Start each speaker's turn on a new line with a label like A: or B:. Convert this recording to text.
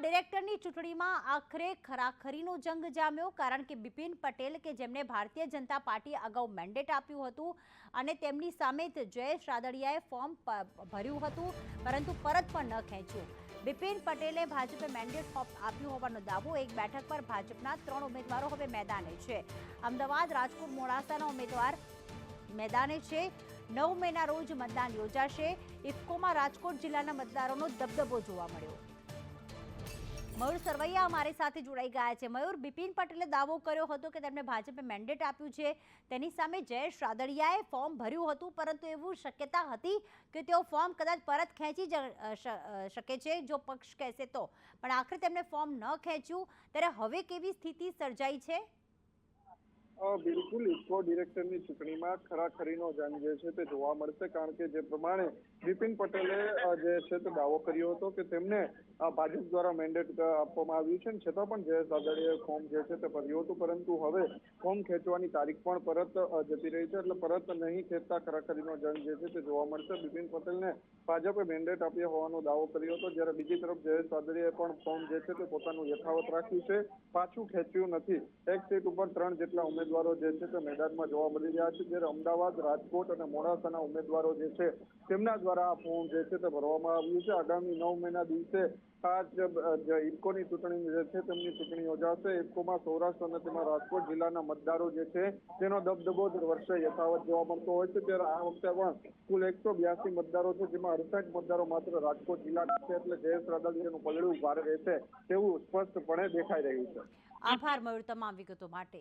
A: ડિરેક્ટરની ચૂંટણીમાં આખરે ખરાખરીનો જંગ જામ્યો કારણ કે બિપિન પટેલ કે જેમને ભારતીય જનતા પાર્ટી અગાઉ મેન્ડેટ આપ્યું હતું અને તેમની સામે જયેશ રાદડિયાએ ફોર્મ ભર્યું હતું, પરંતુ પરત પણ ન ખેંચ્યું. બિપિન પટેલે ભાજપે મેન્ડેટ આપ્યું હોવાનો દાવો એક બેઠક પર ભાજપના ત્રણ ઉમેદવારો હવે મેદાને છે. અમદાવાદ, રાજકોટ, મોડાસાના ઉમેદવાર મેદાને છે. નવ મેના રોજ મતદાન યોજાશે. ઇફકોમાં રાજકોટ જિલ્લાના મતદારોનો દબદબો જોવા મળ્યો. મયુર સરવૈયા અમારી સાથે જોડાઈ ગયા છે. મયુર, બિપિન પટેલે દાવો કર્યો હતો કે તેમને ભાજપે મેન્ડેટ આપ્યું છે. તેની સામે જયેશ રાદડિયાએ ફોર્મ ભર્યું હતું, પરંતુ એવું શક્યતા હતી કે તેઓ ફોર્મ કદાચ પરત ખેંચી શકે છે, જો પક્ષ કહેશે તો. પણ આખરે તેમને ફોર્મ ન ખેંચ્યું. ત્યારે હવે કેવી સ્થિતિ સર્જાઈ છે?
B: બિલકુલ ઇફકો ડિરેક્ટરની ચૂંટણીમાં ખરાખરીનો જંગ જે છે તે જોવા મળશે કારણ કે જે પ્રમાણે બિપિન પટેલે જે છે તે દાવો કર્યો હતો કે તેમને ભાજપ દ્વારા મેન્ડેટ આપવામાં આવ્યું છે છતાં પણ જયેશ દાદાડીએ ફોર્મ જે છે તે ભર્યું હતું. પરંતુ હવે ફોર્મ ખેંચવાની તારીખ પણ પરત જતી રહી છે. એટલે પરત નહીં ખેંચતા ખરાખરીનો જંગ જે છે તે જોવા મળશે. બિપિન પટેલને ભાજપે મેન્ડેટ આપ્યો હોવાનો દાવો કર્યો હતો. જ્યારે બીજી તરફ જયેશ રાદડિયાએ પણ ફોર્મ જે છે તે પોતાનું યથાવત રાખ્યું છે. પાછું ખેંચ્યું નથી. એક સીટ ઉપર ત્રણ જેટલા ઉમેદવારો જે છે તે મેદાનમાં જોવા મળી રહ્યા છે, જ્યારે અમદાવાદ, રાજકોટ અને મોડાસાના ઉમેદવારો જે છે તેમના દ્વારા આ ફોર્મ જે છે તે ભરવામાં આવ્યું છે. આગામી નવ મહિના દિવસે આ ઇફકોની ચૂંટણી જે છે તેમની ચૂંટણી યોજાશે. ઇફકોમાં સૌરાષ્ટ્ર અને તેમાં રાજકોટ જિલ્લાના મતદારો જે છે તેનો દબદબો દર વર્ષે યથાવત જોવા મળતો હોય છે. ત્યારે આ વખતે પણ કુલ એકસો બ્યાસી મતદારો છે, જેમાં અડસઠ મતદારો માત્ર રાજકોટ જિલ્લાના છે, એટલે જયેશ રાદડિયાનું પલડું ભારે રહેશે તેવું સ્પષ્ટપણે દેખાઈ રહ્યું છે.
A: આભાર, મયુર, તમામ વિગતો માટે.